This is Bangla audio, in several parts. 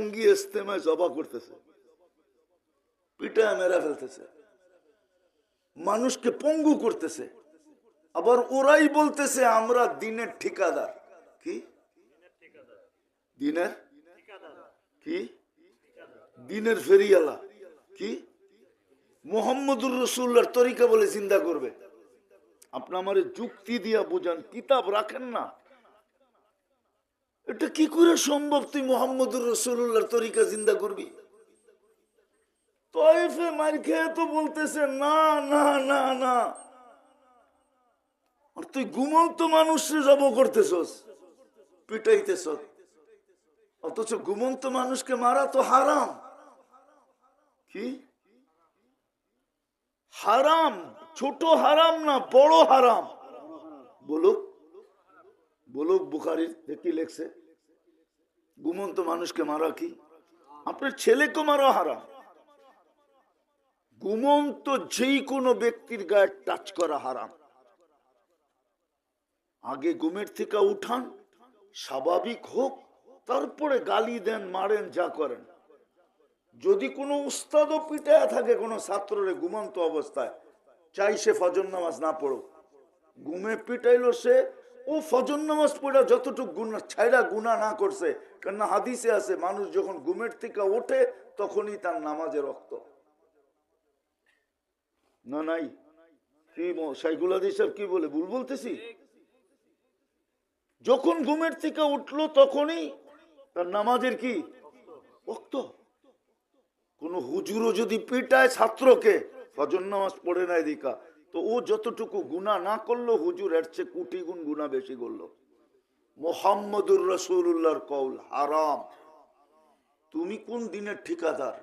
টঙ্গি ইস্তেমায় জবা করতেছে পিটায় মেরা ফেলতেছে, মানুষকে পঙ্গু করতেছে, আবার ওরাই বলতেছে আমরা দিনের ঠিকাদার। কি? দিনের? কি? দিনের ফেরিয়ালা কি? মোহাম্মদুর রসুল্লার তরিকা বলে চিন্তা করবে। আপনি আমার যুক্তি দিয়া বোঝান, কিতাব রাখেন না। এটা কি করে সম্ভব? তুই মোহাম্মদুর রসুল্লাহর তরিকা চিন্তা করবি? মার খেয়ে তো বলতেছে, না না না না। তুই ঘুমন্ত মানুষরে জব করতেছস পিটাইতেছ অথচ ঘুমন্ত মানুষকে মারা তো হারাম। কি? হারাম, ছোট হারাম না, বড় হারাম। বলুক বলুক বুখারির কি লেখছে? ঘুমন্ত মানুষকে মারা কি? আপনার ছেলেকে মারা হারাম। ঘুমন্ত যেই কোনো ব্যক্তির গায়ে টাচ করা হারাম। আগে ঘুমের থেকে উঠান, স্বাভাবিক হোক, তারপরে গালি দেন, মারেন, যা করেন। যদি কোনো উস্তাদও পিটায় থাকে কোনো ছাত্ররে ঘুমন্ত অবস্থায়, চাই সে ফজর নামাজ না পড়ুক। ঘুমে পিটাইলো সে ও ফজর নামাজ পড়া যতটুকু গুণা ছাইরা গুণা না করছে, কেননা হাদিসে আছে, মানুষ যখন ঘুমের থেকে ওঠে, তখনই তার নামাজে রক্ত। না, নাই? কি সাইকুল হাদিস কি বলে? ভুল বলতেছি? যখন ঘুমের থেকে উঠল, তখনই তার নামাজের কি? রক্ত। কোন হুজুরও যদি পিটায় ছাত্রকে, ফজর নামাজ পড়ে নাই দিকা তো ও যতটুকু গুণা না করল, হুজুর এর চেয়ে কোটি গুণ গুণা বেশি করল। মোহাম্মদুর রসুল্লাহর কৌল হারাম। তুমি কোন দিনের ঠিকাদার?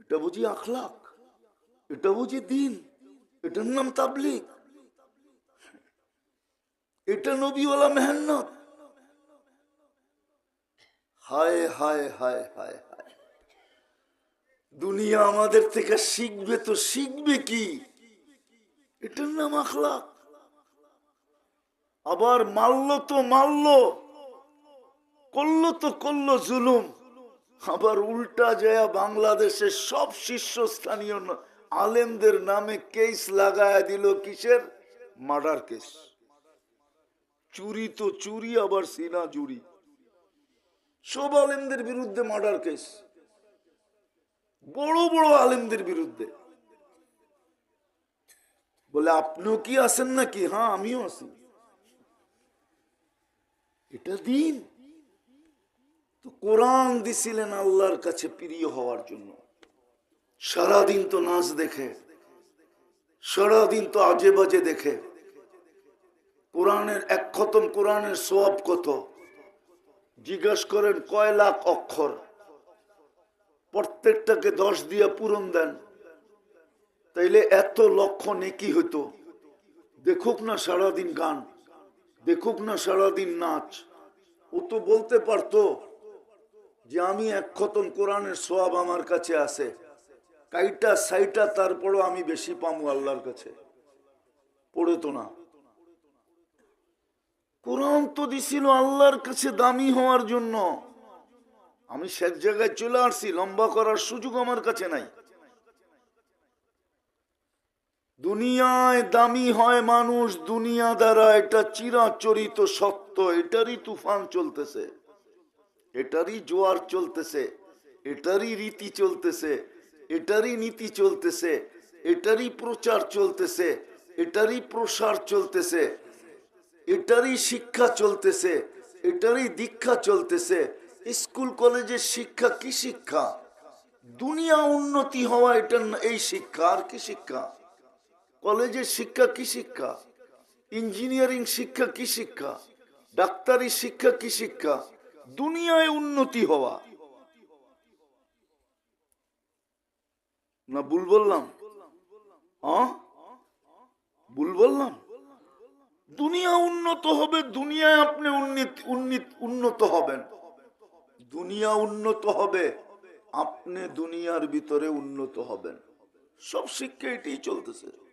এটা বুঝি আখলাক? এটা বুঝি দিন? এটার নাম তাবলিক এটা নবীওয়ালা মেহনত? হায় হায় হায় হায় হায়। দুনিয়া আমাদের থেকে শিখবে তো শিখবে কি? এটার নাম আখলাক। আবার মারল তো মারল, করল তো করল জুলুম। আবার উল্টা যায় বাংলাদেশের সব শীর্ষস্থানীয় আলেমদের নামে কেস লাগায়া দিল কিসের? Murder case. চুরি তো চুরি, আবার সিনা চুরি সব আলেমদের বিরুদ্ধে মার্ডার কেস। বড় বড় আলেমদের বিরুদ্ধে। বলে, আপনিও কি আছেন নাকি? হ্যাঁ আমিও আছি। এটা দিন। তো কোরআন দিছিলেন আল্লাহর কাছে প্রিয় হওয়ার জন্য। সারাদিন তো নাচ দেখে, সারাদিন তো আজে বাজে দেখে। কোরআনের এক খতম কোরআনের সোয়াব কত? জিজ্ঞাস করেন, কয় লাখ অক্ষর? প্রত্যেকটাকে দশ দিয়ে পূরণ দেন। তাইলে এত লক্ষ নেকি হতো দেখুক না সারাদিন গান, দেখুক না সারাদিন নাচ। ও তো বলতে পারতো যে আমি এক খতম কোরআনের সোয়াব আমার কাছে আছে। কাইটা সাইটা তারপরও আমি বেশি পামু আল্লাহর কাছে। পড়ে তো না। কোরআন তো দিছিল আল্লাহর কাছে দামি হওয়ার জন্য। আমি সে জায়গায় চলে আসছি, লম্বা করার সুযোগ আমার কাছে নাই। দুনিয়ায় দামি হয় মানুষ, দুনিয়া দ্বারা এটা চিরাচরিত সত্য, এটারই তুফান চলতেছে। এটারই জোয়ার চলতেছে, এটারই রীতি চলতেছে, এটারই নীতি চলতেছে, এটারই প্রচার চলতেছে, এটারই প্রসার চলতেছে, এটারই শিক্ষা চলতেছে, এটারই দীক্ষা চলতেছে। স্কুল, কলেজের শিক্ষা কি শিক্ষা? দুনিয়া উন্নতি হওয়া এটা এই শিক্ষা, আর কি শিক্ষা? কলেজের শিক্ষা কি শিক্ষা? ইঞ্জিনিয়ারিং শিক্ষা কি শিক্ষা? ডাক্তারি শিক্ষা কি শিক্ষা? দুনিয়ায় উন্নতি হওয়া। না, ভুল বললাম। ভুল বললাম? দুনিয়া উন্নত হবে, দুনিয়ায় আপনি উন্নীত উন্নীত, উন্নত হবেন। দুনিয়া উন্নত হবে, আপনি দুনিয়ার ভিতরে উন্নত হবেন। সব শিক্ষা এটাই চলতেছে।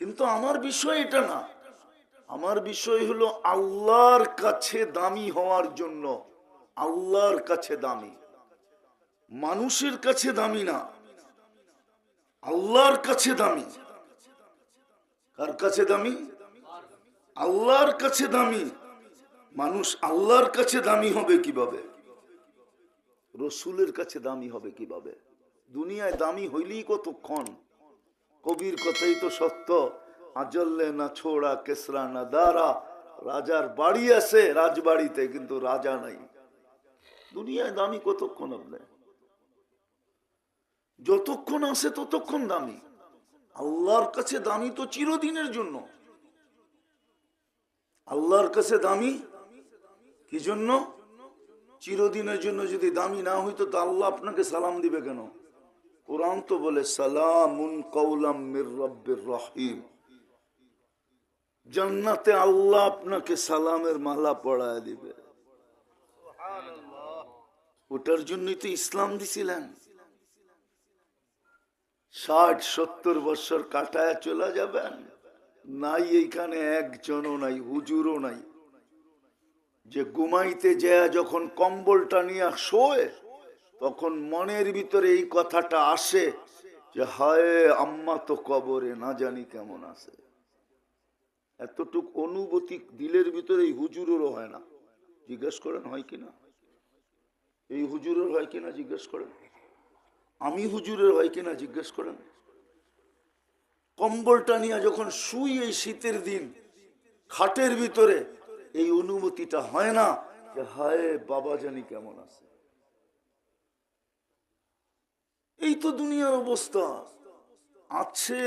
কিন্তু আমার বিষয় এটা না। আমার বিষয় হলো আল্লাহর কাছে দামি হওয়ার জন্য। আল্লাহর কাছে দামি। মানুষের কাছে দামি না। আল্লাহর কাছে দামি। কার কাছে দামি? আল্লাহর কাছে দামি। মানুষ আল্লাহর কাছে দামি হবে কীভাবে? রসুলের কাছে দামি হবে কীভাবে? দুনিয়ায় দামি হইলেই কতক্ষণ? কবির কথাই তো সত্য। আজল্লে না ছোড়া, কেসরা না দারা। রাজার বাড়ি আছে, রাজবাড়িতে কিন্তু রাজা নাই। দুনিয়ায় দামি কতক্ষণ আপনি? যতক্ষণ আছে ততক্ষণ দামি। আল্লাহর কাছে দামি তো চিরদিনের জন্য। আল্লাহর কাছে দামি কি জন্য? চিরদিনের জন্য যদি দামি না হইতো তো আল্লাহ আপনাকে সালাম দিবে কেন? কোরআন তো বলে সালামুন কৌলাম রহিম। জান্নাতে আল্লাহ আপনাকে সালামের মালা পড়ায় দিবে। ওটার জন্যই তো ইসলাম দিছিলেন। ষাট, সত্তর বছর কাটায় চলে যাবেন। নাই এইখানে একজনও নাই, হুজুরও নাই। যে ঘুমাইতে যায়, যখন কম্বলটা নিয়ে শোয় তখন মনের ভিতরে এই কথাটা আসে যে, হায় আম্মা তো কবরে, না জানি কেমন আছে। এতটুক অনুভূতি দিলের ভিতরে এই হুজুরেরও হয় না। জিজ্ঞেস করেন, হয় কিনা এই হুজুরের হয় কিনা জিজ্ঞেস করেন। আমি হুজুরের হয় কিনা জিজ্ঞেস করেন। কম্বলটা নিয়ে যখন শুই এই শীতের দিন, খাটের ভিতরে, এই অনুমতিটা হয় না যে, হায় বাবা জানি কেমন আছে। এই তো দুনিয়ার অবস্থা। আছে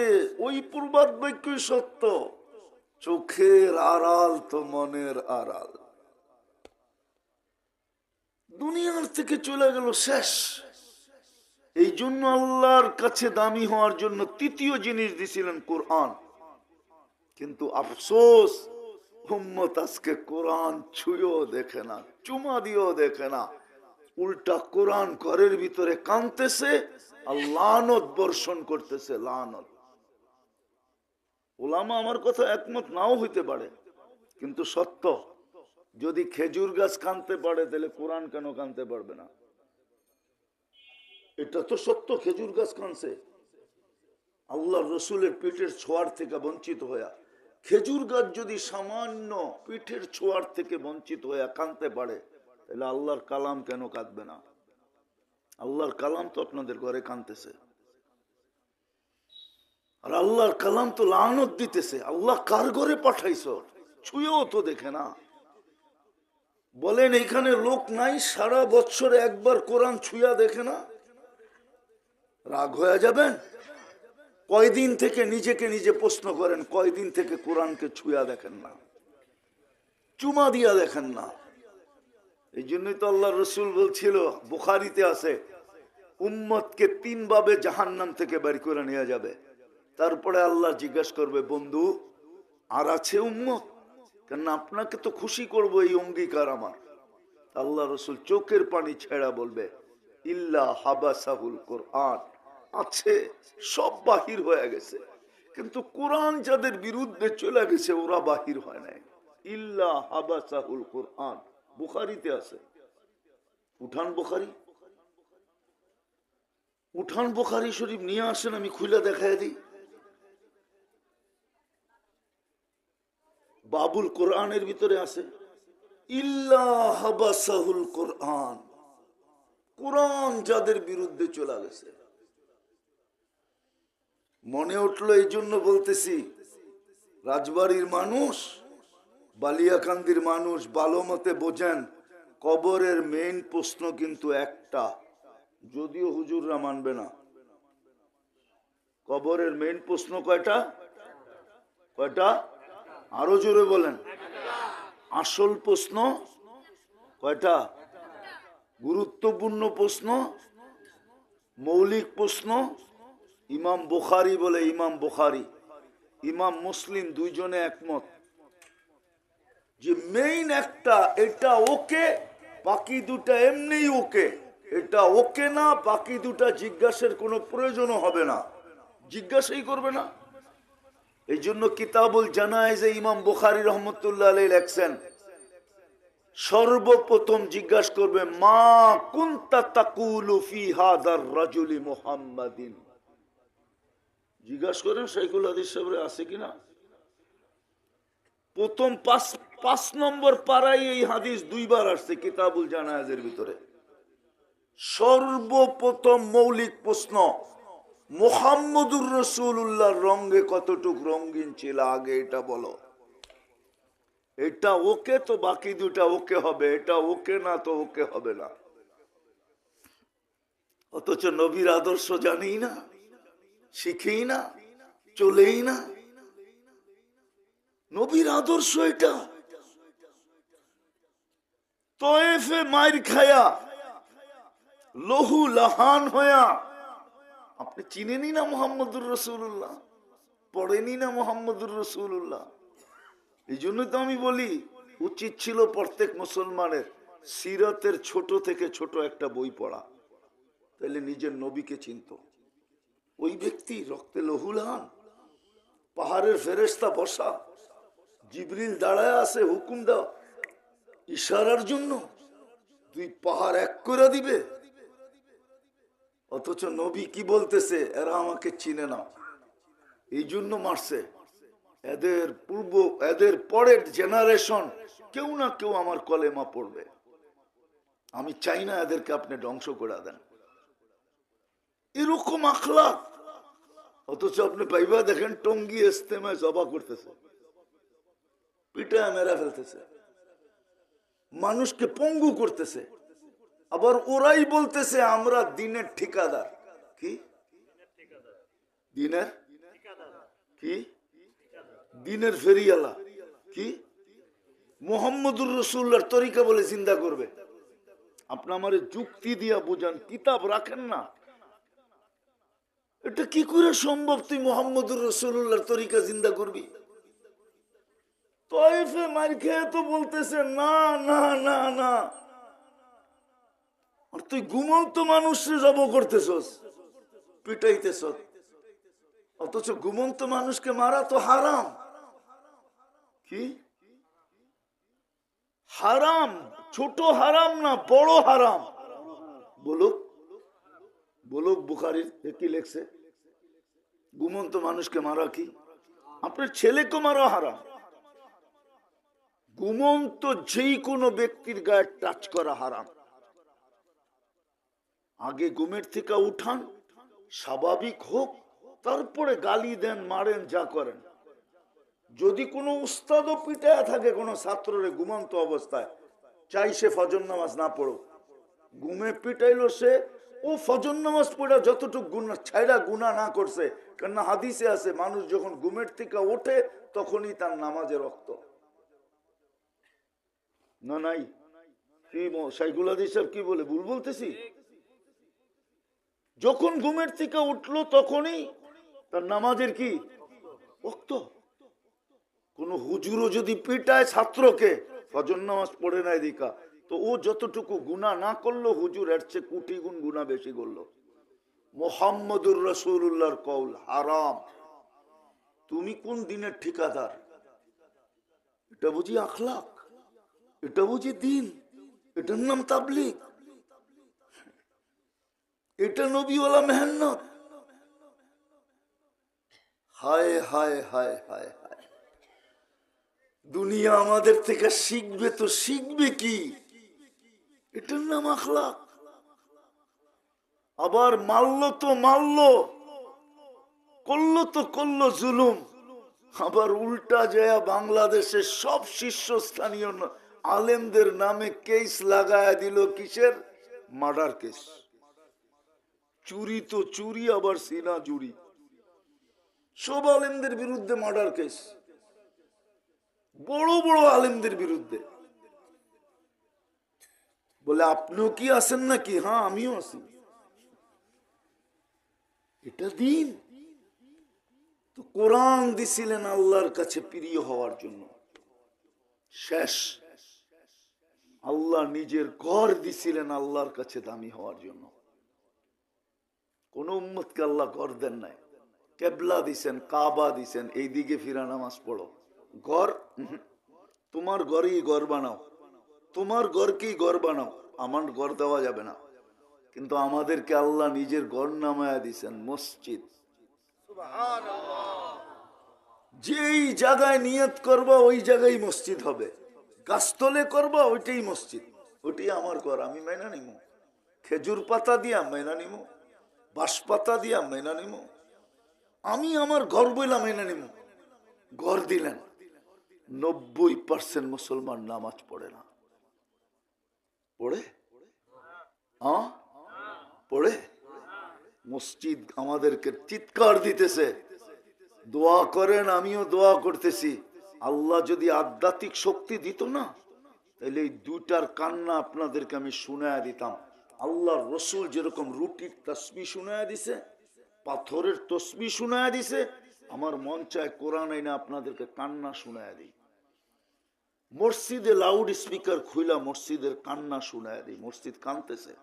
ওই প্রবাদ বাক্যই সত্য। চোখের আড়াল তো মনের আড়াল। দুনিয়ার থেকে চলে গেল শেষ। এই জন্য আল্লাহর কাছে দামি হওয়ার জন্য তৃতীয় জিনিস দিছিলেন কোরআন। কিন্তু আফসোস হুম্মত আজকে কোরআন ছুঁয়েও দেখে না, চুমা দিয়েও দেখে না। উল্টা কোরআন ঘরের ভিতরে কানতেছে আর লানত বর্ষণ করতেছে, লানত। ওলামা আমার কথা একমত নাও হইতে পারে, কিন্তু সত্য, যদি খেজুর গাছ কানতে পারে, তাহলে কোরআন কেন কানতে পারবে না? এটা তো সত্য, খেজুর গাছ কানছে আল্লাহ রসুলের পিঠের ছোঁয়ার থেকে বঞ্চিত হইয়া, খেজুর গাছ যদি সামান্য পিঠের ছোঁয়ার থেকে বঞ্চিত হইয়া কানতে পারে তাহলে আল্লাহর কালাম কেন কাঁদবে না? আল্লাহর কালাম তো আপনাদের ঘরে কানতেছে আর আল্লাহর কালাম তো লানত দিতেছে। আল্লাহ কার ঘরে পাঠাইছ? ছুঁয়েও তো দেখে না। বলেন এখানে লোক নাই, সারা বছরে একবার কোরআন ছুঁয়া দেখে না? রাগ হয়ে যাবেন? কয়দিন থেকে নিজেকে নিজে প্রশ্ন করেন, কয়দিন থেকে কোরআনকে ছুঁয়া দেখেন না? চুমা দিয়া দেখেন না। এই জন্যই তো আল্লাহ রসুল বলছিল, বুখারিতে আছে, উম্মতকে তিন ভাবে জাহান্নাম থেকে বের করে নেওয়া যাবে। তারপরে আল্লাহ জিজ্ঞেস করবে, বন্ধু, আর আছে উম্মত? কেন আপনাকে তো খুশি করব এই অঙ্গীকার আমার। আল্লাহ রসুল চোখের পানি ছেড়া বলবে, ইল্লা হাবাসাহুল কোরআন, আছে, সব বাহির হয়ে গেছে। কিন্তু কোরআন যাদের বিরুদ্ধে চলে গেছে, ওরা বাহির হয় নাই। ইল্লা হাবাসাহুল কোরআন। বুখারিতে আছে। উঠান বুখারি? উঠান বুখারি শরীফ নিয়ে আসেন, আমি খুলে দেখাই দিই। বাবুল কোরআনের ভিতরে আছে, ইল্লা হাবাসাহুল কোরআন। কোরআন যাদের বিরুদ্ধে চলে গেছে। মনে উঠল এই জন্য বলতেছি, রাজবাড়ির মানুষ বালিয়াকান্দির মানুষ ভালো মতে বোঝেন, কবরের মেইন প্রশ্ন কিন্তু একটা। যদিও হুজুররা মানবে না। কবরের মেইন প্রশ্ন কয়টা? কয়টা? আরও জোরে বলেন। আসল প্রশ্ন কয়টা? গুরুত্বপূর্ণ প্রশ্ন, মৌলিক প্রশ্ন, ইমাম বুখারি বলে ইমাম বুখারি। ইমাম মুসলিম দুইজনে একমত। যে মেইন একটা, এটা ওকে, বাকি দুটা এমনি ওকে। এটা ওকে না, বাকি দুটা জিজ্ঞাসার কোনো প্রয়োজনও হবে না। জিজ্ঞাসাই করবে না। এই জন্য কিতাবুল জানায় যে ইমাম বুখারি রহমতুল্লাহ লেখছেন, সর্বপ্রথম জিজ্ঞাসা করবে, মা কুন্তা তাকুলু জিজ্ঞাসা করেন শাইকুল সাহেবের, আছে কিনা প্রথম পাঁচ পাঁচ নম্বর পাড়ায় এই হাদিস দুইবার আসছে কিতাবুল জানায়াজের ভিতরে। সর্বপ্রথম মৌলিক প্রশ্ন, মোহাম্মদুর রসুল্লাহর রঙে কতটুক রঙিন ছিল? আগে এটা বলো। এটা ওকে তো বাকি দুটা ওকে হবে, এটা ওকে না তো ওকে হবে না। অথচ নবীর আদর্শ জানি না, শিখেই না, চলেই না। নবীর আদর্শ এটা। তয়েফে মায়ের খায়া, লহু লাহান হয়া। আপনি চিনেনি না মোহাম্মদুর রসুল্লাহ পড়েনি না মোহাম্মদুর রসুল্লাহ এই জন্য তো আমি বলি, উচিত ছিল প্রত্যেক মুসলমানের সিরতের ছোট থেকে ছোট একটা বই পড়া। তাহলে নিজের নবীকে চিনত। ওই ব্যক্তি রক্তে লহুলান পাহাড়ের ফেরেস্তা বসা, জিবরিল দাঁড়ায় আছে, হুকুম দাও। ইশারার জন্য দুই পাহাড় এক করে দিবে। অথচ নবী কি বলতেছে, এরা আমাকে চিনে না। এই জন্য মারছে। এদের পূর্ব, এদের পরের জেনারেশন কেউ না কেউ আমার কলেমা পড়বে। আমি চাই না এদেরকে আপনি ধ্বংস করে দেন। এরকম আখলাক অথচ আপনি পাইবা দেখেন, টঙ্গি ইস্তেমায় জবা করতেছে। পিটায় মেরা ফেলতেছে। মানুষকে পঙ্গু করতেছে। আবার ওরাই বলতেছে, আমরা দিনের ঠিকাদার। কি? দিনের? কি? দিনের ফেরিয়ালা কি? মোহাম্মদুর রসুল্লার তরিকা বলে চিন্তা করবে। আপনি আমার যুক্তি দিয়া বুঝান, কিতাব রাখেন না। এটা কি করে সম্ভব তুই মোহাম্মদুর রসুল্লাহর তরিকা চিন্তা করবি? তয়েফে মার খেয়ে তো বলতেছে, না না না না। আর তুই ঘুমন্ত মানুষে জব করতেছস পিটাইতেছ অথচ ঘুমন্ত মানুষকে মারা তো হারাম। কি? হারাম, ছোট হারাম না, বড় হারাম। বলুক বলুক বুখারির কি লেখছে? ঘুমন্ত মানুষকে মারা কি? আপনার ছেলেকে মারা হারাম। ঘুমন্ত যেই কোনো ব্যক্তির গায়ে টাচ করা হারাম। আগে ঘুমের থেকে উঠান, স্বাভাবিক হোক, তারপরে গালি দেন, মারেন, যা করেন। যদি কোনো উস্তাদও পিটায় থাকে কোনো ছাত্ররে ঘুমন্ত অবস্থায়, চাই সে ফজর নামাজ না পড়ুক। ঘুমে পিটাইলো সে, ও ফজর নামাজ পড়া যতটুকু গুণা ছাইরা গুণা না করছে, কেননা হাদিসে আছে, মানুষ যখন ঘুমের থেকে ওঠে, তখনই তার নামাজে রক্ত। না, নাই। কি সাইকুল সাহেব কি বলে? ভুল বলতেছি? যখন ঘুমের থেকে উঠল তখনই তার নামাজের কি? রক্ত কোন হুজুরও যদি পিটায় ছাত্রকে, ফজর নামাজ পড়ে নাই দিকা। তো ও যতটুকু গুণা না করল, হুজুর এর চেয়ে কোটি গুণ গুণা বেশি করল। মোহাম্মদুর রসুল্লাহর কৌল হারাম। তুমি কোন দিনের ঠিকাদার? এটা বুঝি আখলাক? এটা বুঝি দিন, এটার নাম তাবলিক এটা নবীওয়ালা মেহনত হায় হায় হায় হায় হায়। দুনিয়া আমাদের থেকে শিখবে তো শিখবে কি? এটার নাম আখলাক। আবার মারলো তো মারলো, করল তো করল জুলুম। আবার উল্টা যায় বাংলাদেশের সব শীর্ষস্থানীয় আলেমদের নামে কেস লাগায় দিল কিসের? মার্ডার কেস চুরি তো চুরি, আবার সিনা জুরি সব আলেমদের বিরুদ্ধে মার্ডার কেস বড় বড় আলেমদের বিরুদ্ধে। বলে, আপনিও কি আছেন নাকি? হ্যাঁ আমিও আছি। এটা দিন। তো কোরআন দিছিলেন আল্লাহর কাছে প্রিয় হওয়ার জন্য। শেষ। আল্লাহ নিজের ঘর দিছিলেন আল্লাহর কাছে দামি হওয়ার জন্য। কোন উম্মতকে আল্লাহ ঘর দেন নাই। কেবলা দিছেন কাবা দিছেন এই দিকে ফিরা নামাজ পড়ো। ঘর তোমার ঘরেই ঘর বানাও। তোমার ঘরকেই ঘর বানাও। আমার ঘর দেওয়া যাবে না। কিন্তু আমাদেরকে আল্লাহ নিজের ঘর নামায়া দিছেন মসজিদ। যেই জায়গায় নিয়ত করবা ওই জায়গায় মসজিদ হবে। গাছতলে করবা, ওইটাই মসজিদ। ওইটাই আমার ঘর, আমি মেনা নিমু। খেজুর পাতা দিয়া মেনা নিমু, বাঁশ পাতা দিয়া মেনা নিমু। আমি আমার ঘর বইলাম মেনে নিমু। ঘর দিলেন, নব্বই পার্সেন্ট মুসলমান নামাজ পড়ে না। পড়ে? পড়ে? মসজিদ আমাদেরকে চিৎকার দিতেছে। দোয়া করেন, আমিও দোয়া করতেছি। আল্লাহ যদি আধ্যাত্মিক শক্তি দিত না, তাহলে এই দুইটার কান্না আপনাদেরকে আমি শুনায়া দিতাম। আল্লাহ রসুল যেরকম রুটির তসবি শুনায়া দিছে, পাথরের তসবি শুনায়া দিছে, আমার মন চায় কোরআন আইনা আপনাদেরকে কান্না শুনায়া দিই। মসজিদে লাউড স্পিকার খুইলা মসজিদের কান্না শুনায়া দিই। মসজিদ কানতেছে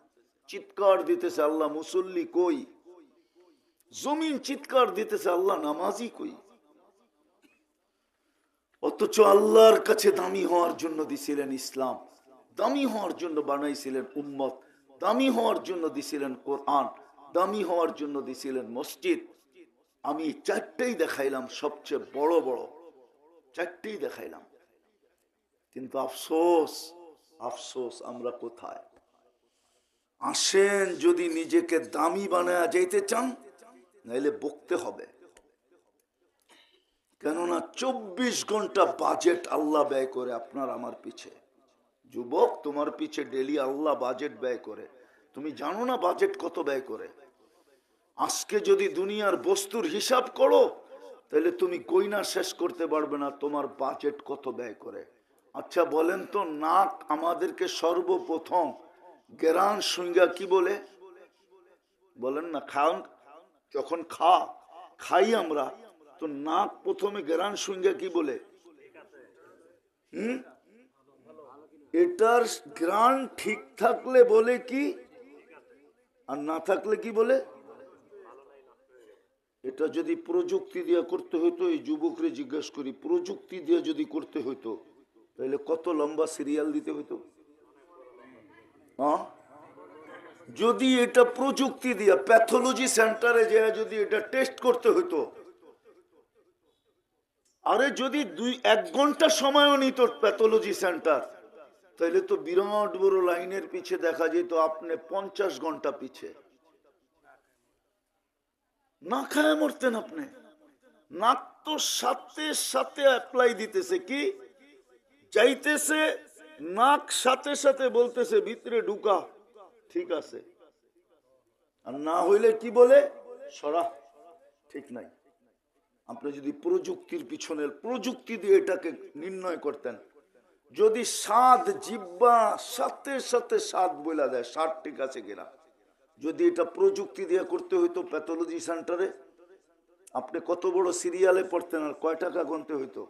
চিৎকার দিতেছে, আল্লাহ মুসল্লি কই? জমিন চিৎকার দিতেছে, আল্লাহ নামাজি কই? অথচ আল্লাহর কাছে দামি হওয়ার জন্য দিছিলেন ইসলাম। দামি হওয়ার জন্য বানাইছিলেন উম্মত। দামি হওয়ার জন্য দিছিলেন কোরআন। দামি হওয়ার জন্য দিছিলেন মসজিদ। আমি চারটেই দেখাইলাম, সবচেয়ে বড় বড়। চারটেই দেখাইলাম। কিন্তু আফসোস আফসোস, আমরা কোথায়? আসেন যদি নিজেকে দামি বানায় যাইতে চান, নাইলে বকতে হবে। কেননা চব্বিশ ঘণ্টা বাজেট আল্লাহ ব্যয় করে আপনার আমার পিছে। যুবক, তোমার পিছে ডেলি আল্লাহ বাজেট ব্যয় করে। তুমি জানো না বাজেট কত ব্যয় করে? আজকে যদি দুনিয়ার বস্তুর হিসাব করো, তাহলে তুমি কইনা শেষ করতে পারবে না তোমার বাজেট কত ব্যয় করে। আচ্ছা বলেন তো নাক আমাদেরকে সর্বপ্রথম গেরান সুইঙ্গা কি বলে? বলেন না, খান, যখন খা, খাই আমরা তো নাক প্রথমে গেরান সুইঙ্গা কি বলে? হুম? এটার গ্রান ঠিক থাকলে বলে কি? আর না থাকলে কি বলে? এটা যদি প্রযুক্তি দিয়ে করতে হইতো, এই যুবকরে জিজ্ঞেস করি, প্রযুক্তি দিয়ে যদি করতে হইতো, তাহলে কত লম্বা সিরিয়াল দিতে হইতো? যদি এটা প্রযুক্তি দিয়া, প্যাথোলজি সেন্টারে যে যদি এটা টেস্ট করতে হইতো আরে যদি দুই, এক ঘণ্টা সময়ও নিত প্যাথোলজি সেন্টার তাহলে তো বিরাট বড় লাইনের পিছে দেখা যেত আপনি পঞ্চাশ ঘণ্টা পিছে। না খায় মরতেন আপনি। নাক তো সাথে সাথে অ্যাপ্লাই দিতেছে কি? যাইতেছে, নাক সাথে সাথে বলতেছে, ভিতরে ঢুকা, ঠিক আছে। আর না হইলে কি বলে? সরা ঠিক নাই। আপনি যদি প্রযুক্তির পিছনে প্রযুক্তি দিয়ে এটাকে নির্ণয় করতেন, যদি স্বাদ জিব্বা সাথে সাথে স্বাদ বইলা দেয় স্বাদ ঠিক আছে কিনা? যদি এটা প্রযুক্তি দিয়ে করতে হইতো প্যাথোলজি সেন্টারে, আপনি কত বড় সিরিয়ালে পড়তেন আর কয় টাকা গুনতে হইতো?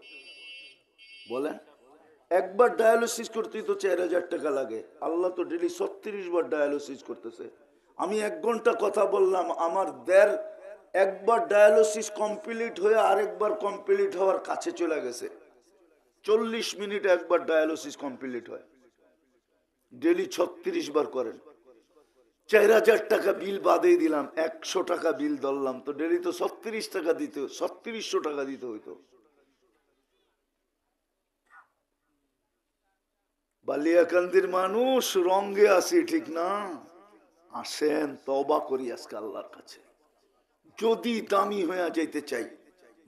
বলেন। একবার ডায়ালিসিস করতেই তো চার হাজার টাকা লাগে। আল্লাহ তো ডেলি ছত্রিশ বার ডায়ালিসিস করতেছে। আমি এক ঘণ্টা কথা বললাম, আমার দেড় একবার ডায়ালিসিস কমপ্লিট হয়ে আরেকবার কমপ্লিট হওয়ার কাছে চলে গেছে। চল্লিশ মিনিট একবার ডায়ালিসিস কমপ্লিট হয়। ডেলি ছত্রিশ বার করেন। চার হাজার টাকা বিল বাদেই দিলাম, একশো টাকা বিল ধরলাম। তো ডেলি তো ছত্রিশ টাকা দিতে ছত্রিশশো টাকা দিতে হইতো। বালিয়াকান্দির মানুষ রঙ্গে আসি, ঠিক না? আসেন তবা করি আজকে আল্লাহর কাছে। যদি দামি হয়ে যাইতে চাই,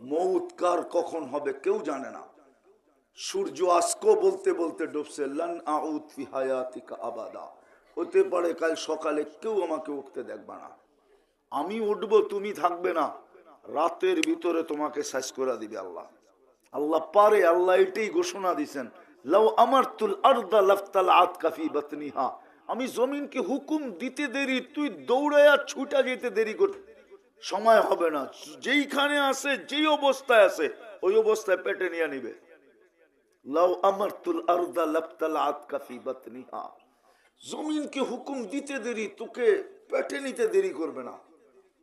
মৌত কার কখন হবে কেউ জানে না। সূর্য আজকো বলতে বলতে ডুবছে, লান আবাদা। হতে পারে কাল সকালে কেউ আমাকে উঠতে দেখবে না। আমি উঠবো, তুমি থাকবে না। রাতের ভিতরে তোমাকে শেষ করে দিবে আল্লাহ। আল্লাহ পারে, আল্লাহ এটাই ঘোষণা দিছেন, লাউ আমার তুল আর্দা লাফতাল আত কাফি বাতনিহা। আমি জমিনকে হুকুম দিতে দেরি, তুই দৌড়াইয়া ছুটা যেতে দেরি কর সময় হবে না। যেইখানে আছে, যেই অবস্থায় আছে, ওই অবস্থায় পেটে নিয়ে নিবে। লাউ বাতনিহা। জমিনকে হুকুম দিতে দেরি, তোকে পেটে নিতে দেরি করবে না।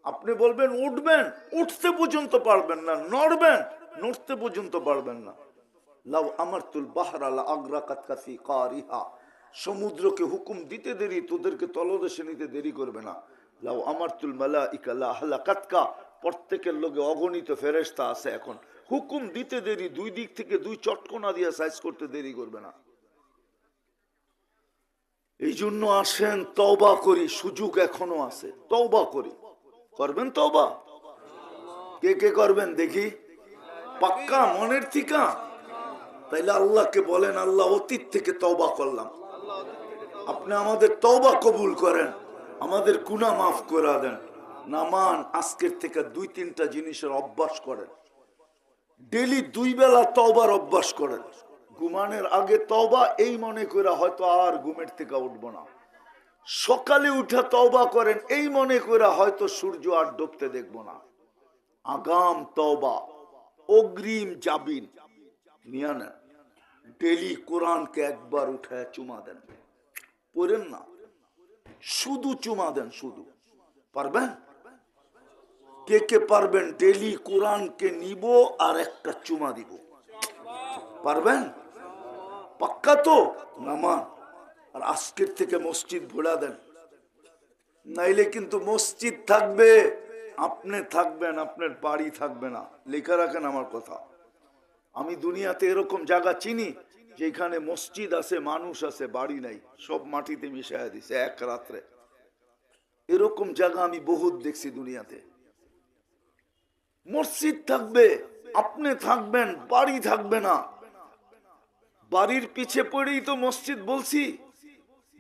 আপনি বলবেন, উঠবেন? উঠতে পর্যন্ত পারবেন না। নড়বেন? নড়তে পর্যন্ত পারবেন না। লাউ আমারতুল বাহরাল আগ্রা কাতকাফি কারিহা। সমুদ্রকে হুকুম দিতে দেরি, তোদেরকে তলদেশে নিতে দেরি করবে না। লাউ আমারতুল মালা ইকালা আহলা কাতকা প্রত্যেকের লোকে অগণিত ফেরেস্তা আছে এখন। হুকুম দিতে দেরি, দুই দিক থেকে দুই চটকনা দিয়ে সাইজ করতে দেরি করবে না। এই জন্য আসেন, তওবা করি, সুযোগ এখনও আছে। তওবা করি। করবেন তওবা? কে কে করবেন দেখি? পাক্কা, মনের থিকা? তাইলে আল্লাহকে বলেন, আল্লাহ অতীত থেকে তওবা করলাম। আপনি আমাদের তওবা কবুল করেন। আমাদের কুনা মাফ করে দেন। নামান আজকের থেকে দুই, তিনটা জিনিসের অভ্যাস করেন। ডেলি দুই বেলা তবার অভ্যাস করেন। ঘুমানোর আগে তবা এই মনে করে হয়তো আর ঘুমের থেকে উঠবো না। সকালে উঠে তওবা করেন, এই মনে করে হয়তো সূর্য আর ডুবতে দেখব না। আগাম তবা অগ্রিম জাবিন নিয়ে ডেলি কোরআনকে একবার উঠে চুমা দেন। পড়েন না। শুধু চুমা দেন, শুধু। পারবেন? কে কে পারবেন, ডেলি কোরআনকে নিব আর একটা চুমা দিব। পারবেন? পাক্কা তো? নামান আর আজকের থেকে মসজিদ ভোলা দেন। নাইলে কিন্তু মসজিদ থাকবে, আপনি থাকবেন, আপনার বাড়ি থাকবে না। লেখা রাখেন আমার কথা। আমি দুনিয়াতে এরকম জায়গা চিনি যেখানে মসজিদ আছে, মানুষ আছে, বাড়ি নাই, সব মাটিতে মিশাইয়া দিছে এক রাত্রে। এরকম জায়গা আমি বহুত দেখছি দুনিয়াতে। মসজিদ থাকবে, আপনি থাকবেন, বাড়ি থাকবে না। বাড়ির পিছে পড়েই তো মসজিদ বলছি,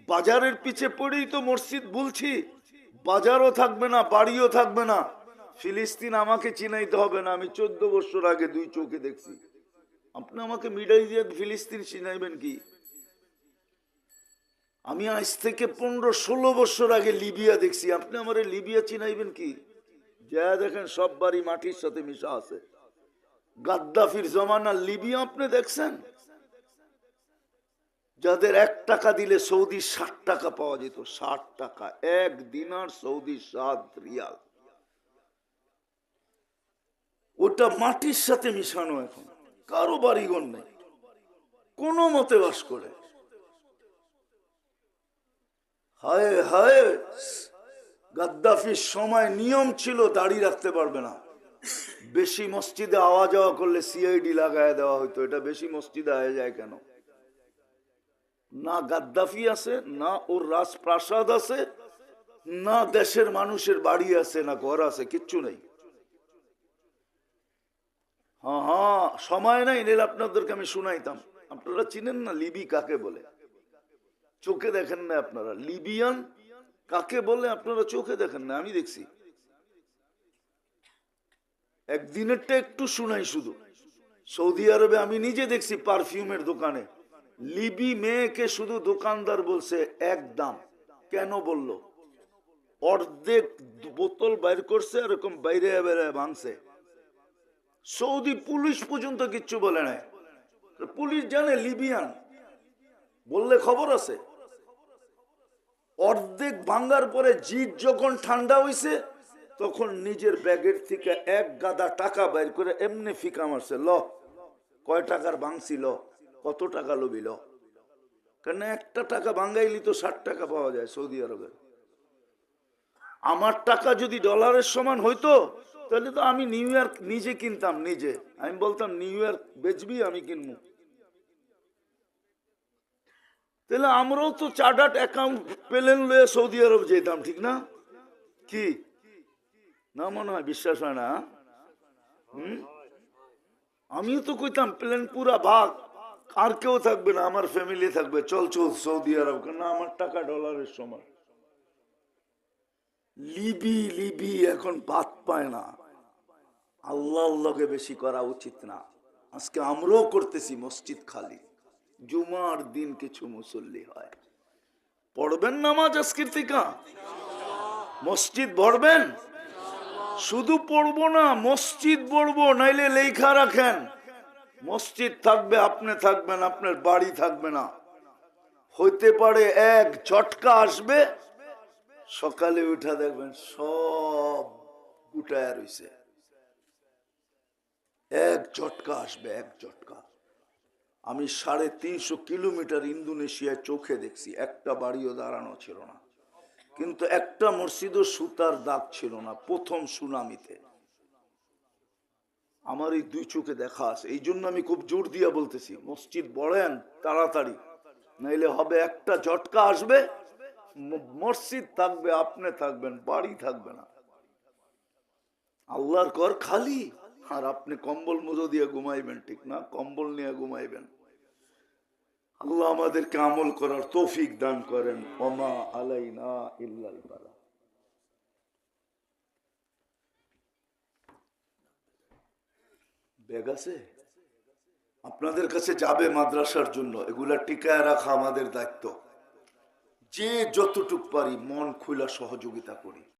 বাজারের পিছে পড়েই তো মসজিদ বলছি, বাজারও থাকবে না, বাড়িও থাকবে না। ফিলিস্তিন আমাকে চিনাইতে হবে না, আমি চোদ্দ বছর আগে দুই চোখে দেখছি। আপনি আমাকে মিডাই দিয়ে ফিলিস্তিন চিনাইবেন কি? আমি আজ থেকে পনেরো ষোলো বছর আগে লিবিয়া দেখছি। আপনি আমার লিবিয়া চিনাইবেন কি? যা দেখেন সব বাড়ি মাটির সাথে মিশা আছে। গাদ্দাফির জমানা লিবিয়া আপনি দেখছেন? যাদের এক টাকা দিলে সৌদি ষাট টাকা পাওয়া যেত, ষাট টাকা। এক দিনার সৌদি সাত রিয়াল। ওটা মাটির সাথে মিশানো এখন। কারও বাড়িঘর নেই। কোনো মতে বাস করে। হায় হায়, গাদ্দাফির সময় নিয়ম ছিল দাড়ি রাখতে পারবে না। বেশি মসজিদে আওয়া যাওয়া করলে সিআইডি লাগায় দেওয়া হইতো। এটা বেশি মসজিদে আয় যায় কেন? না গাদ্দাফি আছে, না ওর রাজপ্রাসাদ আছে, না দেশের মানুষের বাড়ি আছে, না ঘর আছে, কিচ্ছু নেই। হ্যাঁ হ্যাঁ সময় নাই, নিলে, আপনাদেরকে আমি শুনাইতাম। আপনারা চিনেন না লিবি কাকে বলে? চোখে দেখেন না আপনারা। লিবিয়ান কাকে বলে আপনারা চোখে দেখেন না, আমি দেখছি। একদিনেরটা একটু শুনাই শুধু। সৌদি আরবে আমি নিজে দেখছি পারফিউমের দোকানে। লিবি মেয়েকে শুধু দোকানদার বলছে, এক দাম। কেন বলল? অর্ধেক বোতল বাইর করছে এরকম বাইরে বেড়ে ভাঙছে। সৌদি পুলিশ পর্যন্ত কিচ্ছু বলে নাই। পুলিশ জানে লিবিয়ান। বললে খবর আছে। অর্ধেক ভাঙ্গার পরে জিট যখন ঠান্ডা হইছে, তখন নিজের ব্যাগের থেকে এক গাদা টাকা বাইর করে এমনি ফিকা মারছে। ল, কয় টাকার ভাঙছিল কত টাকা লবিল কেন একটা টাকা ভাঙ্গাইলি তো ষাট টাকা পাওয়া যায় সৌদি আরবে আমার টাকা যদি ডলারের সমান হইতো তাহলে তো আমি নিউ ইয়র্ক নিজে কিনতাম, নিজে। আমি বলতাম নিউ ইয়র্ক বেচবি, আমি কিনবো। তাহলে আমরাও তো চার্টার্ড অ্যাকাউন্ট প্লেন লয়ে সৌদি আরব যেতাম, ঠিক না? কি? না মনে হয়, বিশ্বাস হয় না হুম? আমিও তো কইতাম, প্লেন পুরা ভাগ, আর কেউ থাকবে না, আমার ফ্যামিলি থাকবে, চল চল সৌদি আরব। কেন আমার টাকা ডলারের সময় লিবি লিবি, এখন বাদ পায় না। আল্লাহ আল্লাহকে বেশি করা উচিত না। আজকে আমরাও করতেছি মসজিদ খালি। জুমার দিন কিছু মুসল্লি হয়। পড়বেন নামাজ আজকের থেকে? মসজিদ ভরবেন? শুধু পড়ব না, মসজিদ পড়ব নাইলে লেখা রাখেন। মসজিদ থাকবে, আপনি থাকবেন, আপনার বাড়ি থাকবে না। হইতে পারে এক ঝটকা আসবে, সকালে উঠা দেখবেন সব গুটায় রইছে। এক ঝটকা আসবে, এক ঝটকা। আমি সাড়ে তিনশো কিলোমিটার ইন্দোনেশিয়ায় চোখে দেখছি, একটা বাড়িও দাঁড়ানো ছিল না। কিন্তু একটা মসজিদও সুতার দাগ ছিল না, প্রথম সুনামিতে। আমার এই দুই চোখে দেখা আছে, এই জন্য আমি খুব জোর দিয়া বলতেছি, মসজিদ বড়েন তাড়াতাড়ি। নাইলে হবে একটা ঝটকা আসবে মসজিদ থাকবে, আপনি থাকবেন, বাড়ি থাকবে না। আল্লাহর কর খালি। আর আপনি কম্বল মুজো দিয়ে ঘুমাইবেন, ঠিক না? কম্বল নিয়ে ঘুমাইবেন। আল্লাহ আমাদেরকে আমল করার তৌফিক দান করেন। ওমা আলাইনা ইল্লাল বালা। ব্যাগ আছে? আপনাদের কাছে যাবে মাদ্রাসার জন্য। এগুলা টিকায় রাখা আমাদের দায়িত্ব। যে যতটুক পারি মন খুলা সহযোগিতা করি।